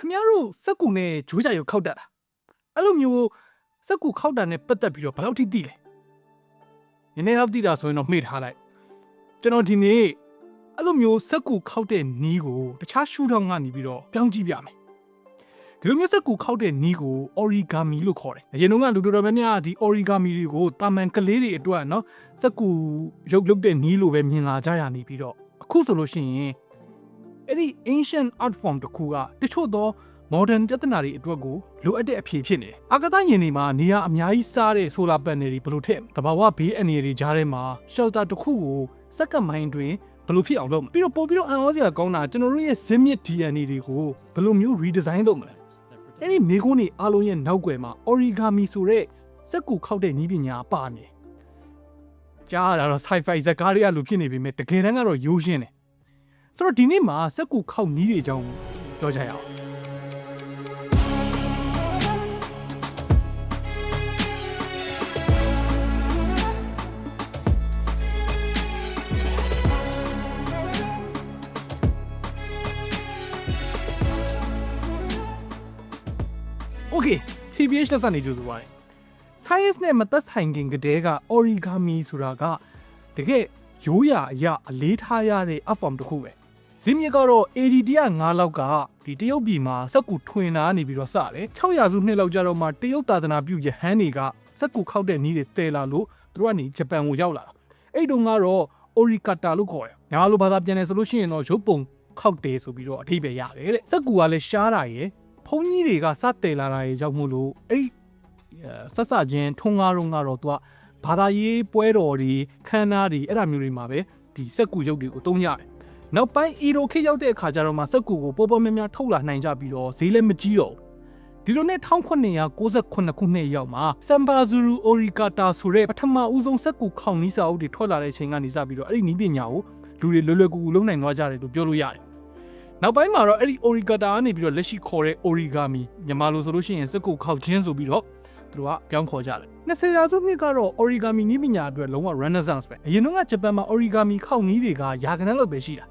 ခမရတို့စက်ကူနဲ့ဂျိုးကြရုပ်ခောက်တတ်တာအဲ့လိုမျိုးစက်ကူခောက်တာနဲ့ပတ်သက်ပြီးတော့ဘယ်လောက်ထိသိလဲနည်းနည်းတော့သိတာဆိုရင်တော့မှေ့ထားလိုက်ကျွန်တော်ဒီနေ့အဲ့လိုမျိုးစက်ကူခောက်တဲ့နီးကိုတခြားရှူထောင်းကနေပြီးတော့ပြောင်းကြည့်ပြမယ်ဒီလိုမျိုးစက်ကူခောက်တဲ့နီးကို origami လို့ခေါ်တယ်အရင်တော့ကလူတော်တော်များများဒီ origami တွေကိုတာမန်ကလေးတွေအတွက်နော်စက်ကူရုပ်လုပ်တဲ့နီးလို့ပဲမြင်လာကြရနေပြီးတော့အခုဆိုလို့ရှိရင် အဲ့ဒီ ancient art form တစ်ခုကတချို့သော modern ပြဿနာတွေအတွက်ကိုလိုအပ်တဲ့အဖြေဖြစ်နေတယ်။အာကာသယာဉ်တွေမှာနေရာအများကြီးစားတဲ့ solar panel တွေဘယ်လိုထည့်တဘာဝဘေးအန္တရာယ်တွေကြားထဲမှာ shelter တစ်ခုကိုစက္ကန့်မိုင်းတွင်ဘယ်လိုဖြစ်အောင်လုပ်မလဲပြီးတော့ပို့ပြီးတော့အံ့ဩစရာကောင်းတာကျွန်တော်တို့ရဲ့ဇင်းမြစ် DNA တွေကိုဘယ်လိုမျိုး redesign လုပ်မလဲ။အဲ့ဒီမိကုန်းတွေအားလုံးရဲ့နောက်ွယ်မှာ origami ဆိုတဲ့စက်ကူခောက်တဲ့နည်းပညာပါနေတယ်။ကြားရတာတော့ sci-fi ဇာတ်ကားတွေကလိုဖြစ်နေပေမဲ့တကယ်တမ်းကတော့ရိုးရှင်းတယ်။ ဆိုတော့ဒီနေ့မှာစက်ကူခောက်နီးတွေအကြောင်းပြောကြရအောင်โอเค TBH လက်ဆက်နေကြိုးဆိုပါတယ် science နဲ့မသက်ဆိုင်ခင်ကတည်းက origami ဆိုတာကတကယ်ရိုးရာအရာအလေးထားရတဲ့ art form တစ်ခုပဲ ဇင်းမြစ်ကတော့ AD 105လောက်ကဒီတရုတ်ပြည်မှာစက်ကူထွင်လာနေပြီးတော့စတယ်600စုနှစ်လောက်ကြာတော့မှတရုတ်သာသနာပြုယဟန်တွေကစက်ကူခောက်တဲ့နည်းတွေတည်လာလို့သူတို့ကနေဂျပန်ကိုရောက်လာတာအဲ့တုန်းကတော့ orikata လို့ခေါ်တယ်ညာလိုဘာသာပြန်တယ်ဆိုလို့ရှိရင်တော့ရုပ်ပုံခောက်တယ်ဆိုပြီးတော့အထိပ္ပယ်ရတယ်တဲ့စက်ကူကလည်းရှားတာရယ်ဘုံကြီးတွေကစတယ်လာတာရယ်ကြောင့်မို့လို့အဲ့ဒီဆက်စချင်းထုံငါးတုံးကတော့သူကဘာသာရေးပွဲတော်တွေခမ်းနားတွေအဲ့ဒါမျိုးတွေမှာပဲဒီစက်ကူရုပ်တွေကိုသုံးရတယ်။ နောက်ပိုင်းအီရိုခေတ်ရောက်တဲ့အခါကျတော့မှစက်ကူကိုပေါ်ပေါ်များများထုတ်လာနိုင်ကြပြီးတော့ဈေးလည်းမကြီးတော့ဘူးဒီလိုနဲ့1998ခုနှစ်ရောက်မှာစမ်ဘာဇူရူအိုရီကာတာဆိုတဲ့ပထမဦးဆုံးစက်ကူခေါင်နီးစာအုပ်တွေထွက်လာတဲ့ချိန်ကနေစပြီးတော့အဲ့ဒီနီးပညာကိုလူတွေလွယ်လွယ်ကူကူလုပ်နိုင်သွားကြတယ်လို့ပြောလို့ရတယ်။နောက်ပိုင်းမှာတော့အဲ့ဒီ origata ကနေပြီးတော့လက်ရှိခေါ်တဲ့ origami မြန်မာလိုဆိုလို့ရှိရင်စက်ကူခောက်ခြင်းဆိုပြီးတော့သူတို့ကပြောင်းခေါ်ကြတယ်20ရာစုနှစ်ကတော့ origami နည်းပညာအတွက်လုံးဝ renaissance ပဲအရင်တော့ကဂျပန်မှာ origami ခောက်နည်းတွေကယာကနန်းလောက်ပဲရှိတာ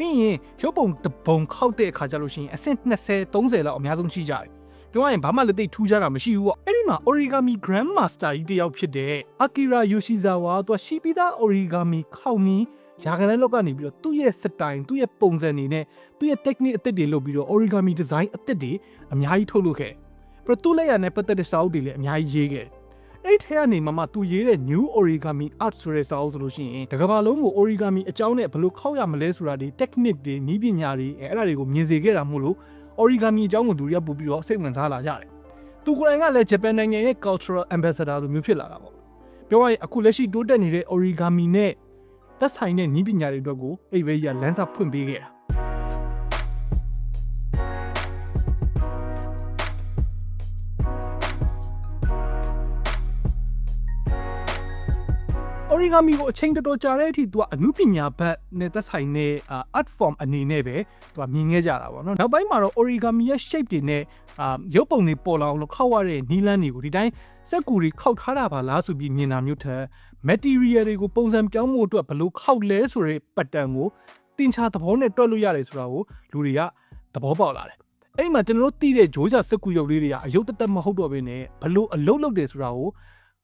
ပြီးရင်ရုပ်ပုံတစ်ပုံခောက်တဲ့အခါကျလို့ရှိရင်အဆင့်20 30လောက်အများဆုံးရှိကြတယ်ပြောရရင်ဘာမှလက်သိပ်ထူးခြားတာမရှိဘူးပေါ့အဲ့ဒီမှာ origami grandmaster ကြီးတယောက်ဖြစ်တဲ့ Akira Yoshizawa သူကရှိပြီးသား origami ခောက်နည်းယာကနန်းလောက်ကနေပြီးတော့သူ့ရဲ့စတိုင်သူ့ရဲ့ပုံစံတွေနဲ့သူ့ရဲ့ technique အသစ်တွေလုပ်ပြီးတော့ origami design အသစ်တွေအများကြီးထုတ်လုပ်ခဲ့တယ်ပြီးတော့သူ့လက်ရနဲ့ပတ်သက်တဲ့စာအုပ်တွေလည်းအများကြီးရေးခဲ့တယ် အဲ့ထဲကနေမှမှသူရေးတဲ့ new origami art ဆိုတဲ့စာအုပ်ဆိုလို့ရှိရင်တကဘာလုံးကို origami အကြောင်းနဲ့ဘယ်လိုခောက်ရမလဲဆိုတာဒီ technique တွေနည်းပညာတွေအဲ့ဒါတွေကိုမြင်စေခဲ့တာမို့လို့ origami အကြောင်းကိုသူတွေကပို့ပြီးတော့စိတ်ဝင်စားလာကြတယ်သူကိုယ်တိုင်ကလည်းဂျပန်နိုင်ငံရဲ့ cultural ambassador လိုမျိုးဖြစ်လာတာပေါ့ပြောရရင်အခုလက်ရှိတိုးတက်နေတဲ့ origami နဲ့သက်ဆိုင်တဲ့နည်းပညာတွေအတွက်ကိုအဲ့ဘဲကြီးကလမ်းစာဖွင့်ပေးခဲ့တာ origami ကိုအချိန်တော်တော်ကြာတဲ့အထိသူကအမှုပညာဘက်နဲ့သက်ဆိုင်တဲ့ art form အနေနဲ့ပဲသူကမြင်ခဲ့ကြတာပေါ့နော်နောက်ပိုင်းမှာတော့ origami ရဲ့ shape တွေနဲ့အာရုပ်ပုံတွေပေါ်လာအောင်လို့ခောက်ရတဲ့နီလန်းတွေကိုဒီတိုင်းစက်ကူတွေခောက်ထားတာပါလားဆိုပြီးမြင်တာမျိုးထက် material တွေကိုပုံစံပြောင်းမှုအတွက်ဘယ်လိုခောက်လဲဆိုတဲ့ pattern ကိုတင်ချာသဘောနဲ့တွက်လို့ရတယ်ဆိုတာကိုလူတွေကသဘောပေါက်လာတယ်အဲ့ဒီမှာကျွန်တော်တို့သိတဲ့ဂျိုးစာစက်ကူရုပ်လေးတွေကအယုတ်တသက်မဟုတ်တော့ဘဲနဲ့ဘလို့အလုံးလုံးတယ်ဆိုတာကို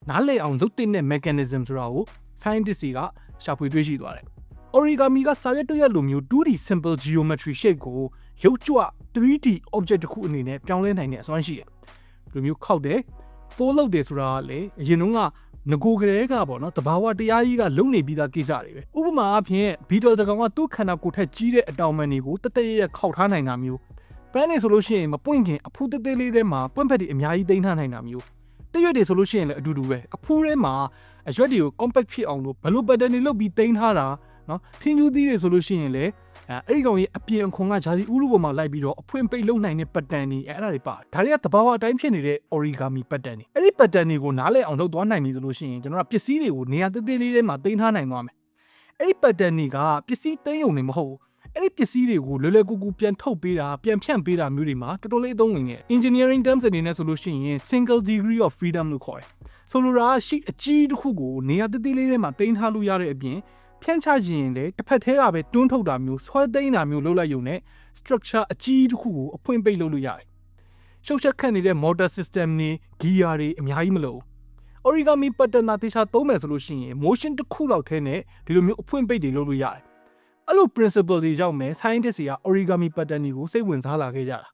နားလည်အောင်လုပ်တဲ့ mechanism ဆိုတာကို scientist တွေကရှာဖွေတွေ့ရှိသွားတယ်။ origami ကစာရွက်တစ်ရက်လိုမျိုး 2D simple geometry shape ကိုရုပ်ကြွ 3D object တစ်ခုအနေနဲ့ပြောင်းလဲနိုင်တဲ့အစွမ်းရှိတယ်။ဒီလိုမျိုးခောက်တယ် fold လုပ်တယ်ဆိုတာကလေအရင်တုန်းကငကိုကလေးကပေါ့နော်တဘာဝတရားကြီးကလုံနေပြီးသားကိစ္စတွေပဲဥပမာအဖြစ်ဘီတော်တကောင်ကသူ့ခန္ဓာကိုယ်ထက်ကြီးတဲ့အတောင်ပံတွေကိုတတရရခောက်ထားနိုင်တာမျိုးပန်းနေဆိုလို့ရှိရင်မပွင့်ခင်အဖူးသေးသေးလေးထဲမှာပွင့်ဖက်တွေအများကြီးသိမ်းထားနိုင်တာမျိုးတရွက်တွေဆိုလို့ရှိရင်လည်းအတူတူပဲအဖူးထဲမှာ အရွက်တွေကို compact ဖြစ်အောင်လို့ဘယ်လို pattern တွေလုပ်ပြီးသိမ်းထားတာနော်ထင်းကျူးသီးတွေဆိုလို့ရှိရင်လည်းအဲအဲ့ဒီကောင်ကြီးအပြင်အခွန်ကဂျာစီဥရုပေါ်မှာလိုက်ပြီးတော့အဖွင့်ပိတ်လုံနိုင်တဲ့ pattern တွေအဲ့ဒါတွေပါဒါတွေကတဘာဝအတိုင်းဖြစ်နေတဲ့ origami pattern တွေအဲ့ဒီ pattern တွေကိုနားလည်အောင်လုပ်သွားနိုင်ပြီဆိုလို့ရှိရင်ကျွန်တော်ကပစ္စည်းတွေကိုနေရာသေးသေးလေးထဲမှာသိမ်းထားနိုင်သွားမယ်အဲ့ဒီ pattern တွေကပစ္စည်းသိမ်းုံနေမဟုတ်ဘူး အဲ့ဒီပစ္စည်းတွေကိုလွယ်လွယ်ကူကူပြန်ထုတ်ပေးတာပြန်ဖြန့်ပေးတာမျိုးတွေမှာတော်တော်လေးအသုံးဝင်နေတယ် engineering terms အနေနဲ့ဆိုလို့ရှိရင် single degree of freedom လို့ခေါ်တယ်ဆိုလိုတာကရှိအကြီးတစ်ခုကိုနေရာသေးသေးလေးထဲမှာတင်ထားလို့ရတဲ့အပြင်ဖြန့်ချခြင်းရင်လေတစ်ဖက်သေးကပဲတွန်းထုတ်တာမျိုးဆွဲသိမ်းတာမျိုးလုပ်လိုက်ရုံနဲ့ structure အကြီးတစ်ခုကိုအဖွင့်ပိတ်လုပ်လို့ရတယ်ရှုပ်ရှက်ခတ်နေတဲ့ motor system တွေ gear တွေအများကြီးမလို့ origami pattern နာတေချာသုံးမယ်ဆိုလို့ရှိရင် motion တစ်ခုလောက်ထဲနဲ့ဒီလိုမျိုးအဖွင့်ပိတ်တွေလုပ်လို့ရတယ် အဲ့လို principle တွေကြောင့်ပဲ scientist တွေက origami pattern တွေကိုစိတ်ဝင်စားလာခဲ့ကြတာ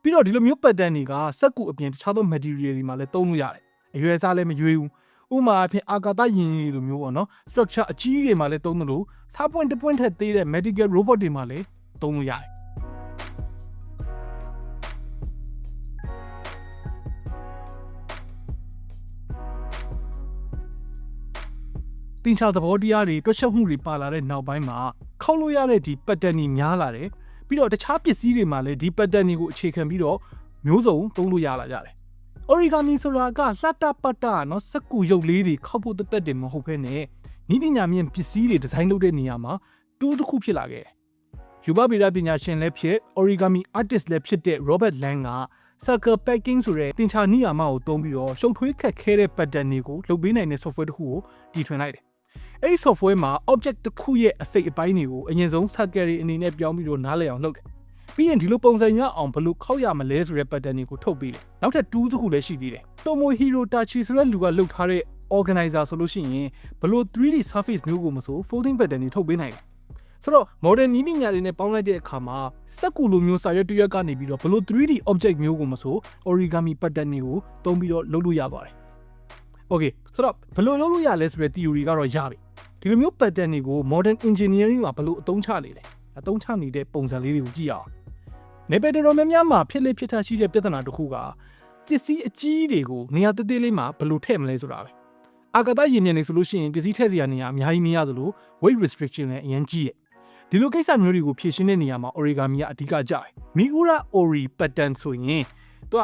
ပြီးတော့ဒီလိုမျိုး pattern တွေကစက်ကူအပြင်တခြားသော material တွေမှာလည်းသုံးလို့ရတယ်အရွယ်စားလည်းမရွေးဘူးဥပမာအဖြစ်အာကာသယဉ်တွေလိုမျိုးပေါ့နော် structure အကြီးတွေမှာလည်းသုံးသလိုစားပွင့်တစ်ပွင့်ထက်သေးတဲ့ medical robot တွေမှာလည်းသုံးလို့ရတယ်တင်ချာသဘောတရားတွေတွက်ချက်မှုတွေပါလာတဲ့နောက်ပိုင်းမှာ ခောက်လို့ရတဲ့ဒီ pattern တွေများလာတယ်ပြီးတော့တခြားပစ္စည်းတွေမှာလည်းဒီ pattern တွေကိုအခြေခံပြီးတော့မျိုးစုံသုံးလို့ရလာကြတယ် origami ဆိုတာကလှတပတ်တာနော်စကူရုပ်လေးတွေခောက်ဖို့တသက်တယ်မဟုတ်ဘဲနဲ့ဤပညာမြင့်ပစ္စည်းတွေဒီဇိုင်းလုပ်တဲ့နေရာမှာတူးတစ်ခုဖြစ်လာခဲ့တယ်ယူဘဗီဒပညာရှင်လည်းဖြစ် origami artist လည်းဖြစ်တဲ့ Robert Lang က circle packing ဆိုတဲ့သင်္ချာနိယာမကိုသုံးပြီးတော့ရှုံထွေးခက်ခဲတဲ့ pattern တွေကိုလုပ်ပေးနိုင်တဲ့ software တစ်ခုကိုတီထွင်လိုက်တယ် အဲ့ဒီ software မှာ object တစ်ခုရဲ့အစိတ်အပိုင်းတွေကိုအရင်ဆုံး circle တွေအနေနဲ့ပြောင်းပြီးတော့နားလည်အောင်လုပ်တယ်။ပြီးရင်ဒီလိုပုံစံရအောင်ဘယ်လိုခောက်ရမလဲဆိုတဲ့ pattern တွေကိုထုတ်ပေးတယ်။နောက်ထပ် tool တစ်ခုလည်းရှိသေးတယ်။ Tomohiro Tachi ဆိုတဲ့လူကလုပ်ထားတဲ့ organizer ဆိုလို့ရှိရင်ဘယ်လို 3D surface မျိုးကိုမဆို folding pattern တွေထုတ်ပေးနိုင်တယ်။ဆိုတော့ modern နည်းပညာတွေနဲ့ပေါင်းလိုက်တဲ့အခါမှာစက်ကူလိုမျိုးစာရွက်တစ်ရွက်ကနေပြီးတော့ဘယ်လို 3D object မျိုးကိုမဆို origami pattern တွေကိုသုံးပြီးတော့လုပ်လို့ရပါတယ်။ Okay ဆိုတော့ဘယ်လိုလုပ်လို့ရလဲဆိုတဲ့ theory ကတော့ရပြီဒီလိုမျိုး pattern တွေကို modern engineering မှာဘယ်လိုအသုံးချနေလဲအသုံးချနေတဲ့ပုံစံလေးတွေကိုကြည့်အောင်နေပယ်တော်များများမှာဖြစ်လေဖြစ်ထားရှိတဲ့ပြဿနာတစ်ခုကပစ္စည်းအကြီးတွေကိုနေရာတသေးလေးမှာဘယ်လိုထည့်မလဲဆိုတာပဲအာကာသယာဉ်မြန်နေဆိုလို့ရှိရင်ပစ္စည်းထည့်စရာနေရာအများကြီးမရသလို weight restriction လည်းအရင်ကြီးရဲ့ဒီလိုကိစ္စမျိုးတွေကိုဖြည့်ရှင်းတဲ့နေရာမှာ origami ကအဓိကကြတယ် Miura Ori pattern ဆိုရင်သူက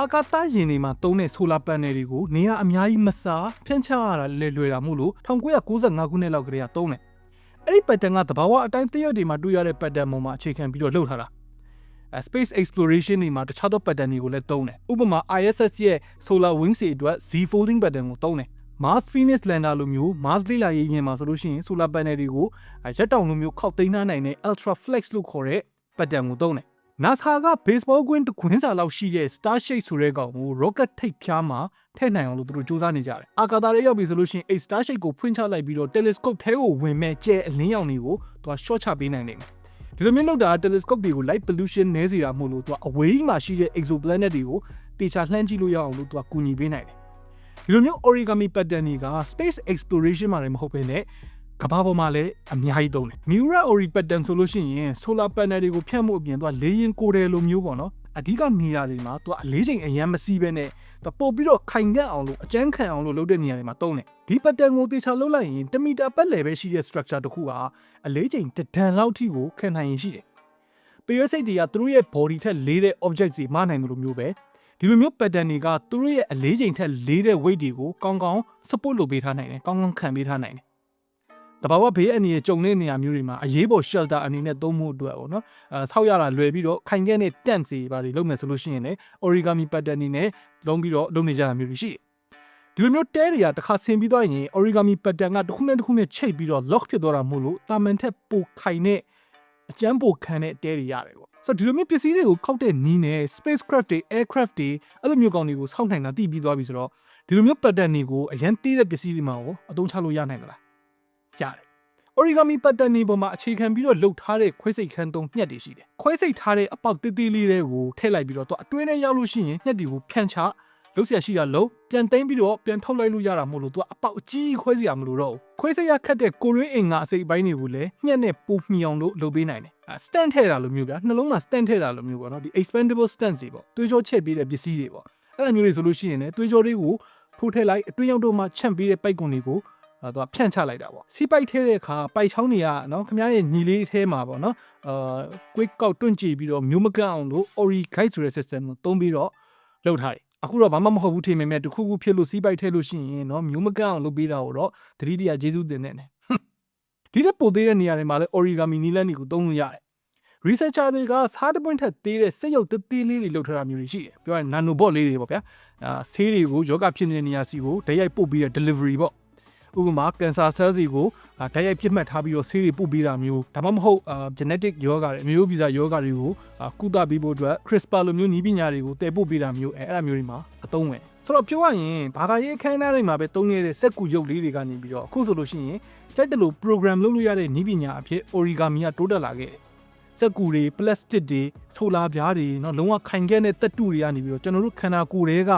အာကာသယာဉ်တွေမှာသုံးတဲ့ solar panel တွေကိုနေရာအများကြီးမစားဖြန့်ချရတာလဲလွယ်တာမို့လို့1995ခုနှစ်လောက်ကတည်းကသုံးတယ်။အဲ့ဒီ pattern ကသဘာဝအတိုင်းတရွတ်တွေမှာတွေ့ရတဲ့ pattern ပေါ်မှာအခြေခံပြီးတော့လှုပ်ထားတာ။အဲ space exploration တွေမှာတခြားသော pattern တွေကိုလည်းသုံးတယ်။ဥပမာ ISS ရဲ့ solar wings တွေအတွက် Z folding pattern ကိုသုံးတယ်။ Mars Phoenix lander လိုမျိုး Mars လေ့လာရေးယာဉ်မှာဆိုလို့ရှိရင် solar panel တွေကိုအဲရက်တောင်လိုမျိုးခောက်သိမ်းထားနိုင်တဲ့ ultra flex လို့ခေါ်တဲ့ pattern ကိုသုံးတယ်။ NASA က baseball ကွင်းတစ်ခွင်းစာလောက်ရှိတဲ့ star shape ဆိုတဲ့ကောင်ကို rocket ထိပ်ဖျားမှာထည့်နိုင်အောင်လို့သူတို့စူးစမ်းနေကြတယ်။အာကာသရဲ့ရောက်ပြီဆိုလို့ရှိရင်အဲ star shape ကိုဖွင့်ချလိုက်ပြီးတော့ telescope ထဲကိုဝင်မဲ့ကျဲအလင်းရောင်တွေကိုသူက short ချပေးနိုင်တယ်။ဒီလိုမျိုးလုပ်တာ telescope တွေကို light pollution နည်းစေတာမို့လို့သူကအဝေးမှာရှိတဲ့ exoplanet တွေကိုတေချာလှမ်းကြည့်လို့ရအောင်လို့သူကကူညီပေးနိုင်တယ်။ဒီလိုမျိုး origami pattern တွေက space exploration မှာလည်းမဟုတ်ဘဲနဲ့ ကမ္ဘာပေါ်မှာလည်းအများကြီးသုံးတယ်။ Miura Ori pattern ဆိုလို့ရှိရင် solar panel တွေကိုဖြန့်မှုအပြင်သူကလေရင်ကိုယ်တယ်လိုမျိုးပေါ့နော်။အဓိကနေရာတွေမှာသူကအလေးချိန်အရန်မစီးပဲနဲ့သူပို့ပြီးတော့ခိုင်ကန့်အောင်လို့အကျန်းခံအောင်လို့လုပ်တဲ့နေရာတွေမှာသုံးတယ်။ဒီ pattern ကိုတေချာလုပ်လိုက်ရင်1မီတာပတ်လည်ပဲရှိတဲ့ structure တစ်ခုကအလေးချိန်တစ်တန်လောက်ထိကိုခံနိုင်ရင်ရှိတယ်။ပေရစိတ်တွေကသူတို့ရဲ့ body ထက်လေးတဲ့ object တွေမနိုင်တယ်လို့မျိုးပဲဒီလိုမျိုး pattern တွေကသူတို့ရဲ့အလေးချိန်ထက်လေးတဲ့ weight တွေကိုကောင်းကောင်း support လုပ်ပေးထားနိုင်တယ်။ကောင်းကောင်းခံပေးထားနိုင်တယ် တဘာဝဘေးအန္တရာယ်ကြုံတဲ့နေရာမျိုးတွေမှာအရေးပေါ် shelter အနေနဲ့သုံးမှုအတွက်ပေါ့နော်အဲဆောက်ရတာလွယ်ပြီးတော့ခိုင်ခဲ့တဲ့ tent စီပါတွေလုပ်မယ်ဆိုလို့ရှိရင်လည်း origami pattern နေနဲ့လုံးပြီးတော့လုပ်နေကြတာမျိုးတွေရှိတယ်ဒီလိုမျိုးတဲတွေကတစ်ခါဆင်ပြီးသွားရင် origami pattern ကတစ်ခုနဲ့တစ်ခုနဲ့ချိတ်ပြီးတော့ lock ဖြစ်သွားတာမို့လို့တာမန်ထက်ပိုခိုင်တဲ့အကျန်းပိုခံတဲ့တဲတွေရတယ်ပေါ့ဆိုတော့ဒီလိုမျိုးပစ္စည်းတွေကိုခောက်တဲ့နီးနဲ့ spacecraft တွေ aircraft တွေအဲ့လိုမျိုးကောင်တွေကိုစောင့်နိုင်တာတည်ပြီးသွားပြီဆိုတော့ဒီလိုမျိုး pattern တွေကိုအရင်တည်တဲ့ပစ္စည်းတွေမှာကိုအသုံးချလို့ရနိုင်သလား ရတယ်။ Origami pattern တွေပေါ်မှာအခြေခံပြီးတော့လှုပ်ထားတဲ့ခွဲစိတ်ခန်းသုံးညှက်တွေရှိတယ်။ခွဲစိတ်ထားတဲ့အပေါက်သေးသေးလေးတွေကိုထည့်လိုက်ပြီးတော့သူအတွင်းထဲရောက်လို့ရှိရင်ညှက်တွေကိုဖြန့်ချလုတ်ဆက်ရှိရလုံးပြန်သိမ်းပြီးတော့ပြန်ထုတ်လိုက်လို့ရတာမို့လို့သူကအပေါက်အကြီးခွဲစရာမလိုတော့ဘူးခွဲစရာခတ်တဲ့ကိုရင်းအင်ကအစိပ်ပိုင်းတွေကိုလည်းညှက်နဲ့ပိုမှီအောင်လို့လုပ်ပေးနိုင်တယ်စတန်ထဲတာလိုမျိုးဗျာနှလုံးမှာစတန်ထဲတာလိုမျိုးပေါ့နော်ဒီ expandable stance တွေပေါ့တွေးကြောချက်ပေးတဲ့ပစ္စည်းတွေပေါ့အဲ့လိုမျိုးတွေဆိုလို့ရှိရင်လည်းတွေးကြောတွေကိုထိုးထည့်လိုက်အတွင်းရောက်တော့မှချန့်ပေးတဲ့ပိုက်ကွန်တွေကို အဲသူကဖြန့်ချလိုက်တာပေါ့စီးပိုက်ထဲတဲ့အခါပိုက်ချောင်းတွေကနော်ခမရဲ့ညီလေးထဲမှာပေါ့နော်အာ quick ကောက်တွန့်ကြည့်ပြီးတော့မျိုးမကန့်အောင်လို့ ori guide ဆိုတဲ့ system ကိုသုံးပြီးတော့လုပ်ထားတယ်အခုတော့ဘာမှမဟုတ်ဘူးထင်ပေမဲ့တခုခုဖြစ်လို့စီးပိုက်ထဲလို့ရှိရင်နော်မျိုးမကန့်အောင်လုပ်ပေးတာကိုတော့တတိတရကျေးဇူးတင်တဲ့နဲ့ဒီတဲ့ပိုသေးတဲ့နေရာတွေမှာလည်း origami နီလန်တွေကိုသုံးလို့ရတယ် researcher တွေကစားတပွင့်ထက်သေးတဲ့စက်ရုပ်သေးသေးလေးတွေလုပ်ထားတာမျိုးတွေရှိတယ်ပြောရရင် nano bot လေးတွေပေါ့ဗျာအာဆေးတွေကိုယောဂဖြစ်နေတဲ့နေရာစီကိုဓာတ်ရိုက်ပို့ပြီးတဲ့ delivery ပေါ့ ဥပမာကင်ဆာ cell စီကိုအာဓာတ်ရိုက်ပြစ်မှတ်ထားပြီးတော့ဆေးတွေပို့ပေးတာမျိုးဒါမှမဟုတ်အာ genetic ယောဂတွေအမျိုးဗီဇယောဂတွေကိုအာကုသပေးဖို့အတွက် CRISPR လိုမျိုးနည်းပညာတွေကိုတည်ပို့ပေးတာမျိုးအဲအဲ့ဒါမျိုးတွေမှာအသုံးဝင်ဆိုတော့ပြောရရင်ဘာသာရေးအခမ်းအနားတွေမှာပဲတုံးနေတဲ့စက်ကူရုပ်လေးတွေကနေပြီးတော့အခုဆိုလို့ရှိရင်ကြိုက်တယ်လို့ program လုပ်လို့ရတဲ့နည်းပညာအဖြစ် origami ကတိုးတက်လာခဲ့တယ် စက်ကူတွေပလတ်စတစ်တွေဆိုလာပြားတွေเนาะလုံးဝခိုင်ခဲ့တဲ့တက်တူတွေကနေပြီးတော့ကျွန်တော်တို့ခန္ဓာကိုယ်တွေက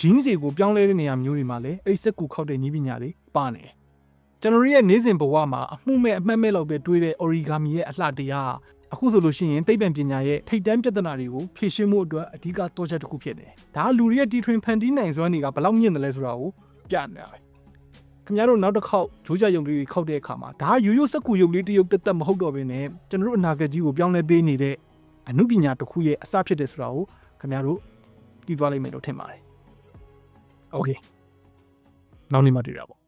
ဂျင်းတွေကိုပြောင်းလဲတဲ့နေရာမျိုးတွေမှာလည်းအဲ့ဒီစက်ကူခောက်တဲ့နည်းပညာတွေပါနေတယ်ကျွန်တော်တို့ရဲ့နေ့စဉ်ဘဝမှာအမှုမဲ့အမှတ်မဲ့လောက်ပဲတွေးတဲ့ origami ရဲ့အလှတရားအခုဆိုလို့ရှိရင်သိပ္ပံပညာရဲ့ထိပ်တန်းပြဿနာတွေကိုဖြေရှင်းမှုအတွက်အဓိကတော့ချက်တစ်ခုဖြစ်တယ်ဒါကလူတွေရဲ့တီထွင်ဖန်တီးနိုင်စွမ်းတွေကဘယ်လောက်မြင့်တယ်လဲဆိုတာကိုပြနေတာပဲခင်ဗျားတို့နောက်တစ်ခေါက်ဂျိုးကြရုံလေးတွေခောက်တဲ့အခါမှာဒါကရိုးရိုးစက်ကူရုပ်လေးတစ်ရုပ်တက်တက်မဟုတ်တော့ဘဲနဲ့ကျွန်တော်တို့အနာဂတ်ကြီးကိုပြောင်းလဲပေးနေတဲ့အမှုပညာတစ်ခုရဲ့အစဖြစ်တယ်ဆိုတာကိုခင်ဗျားတို့သိသွားလိမ့်မယ်လို့ထင်ပါတယ်။ Okay နောက်နေ့မှတွေ့တာပေါ့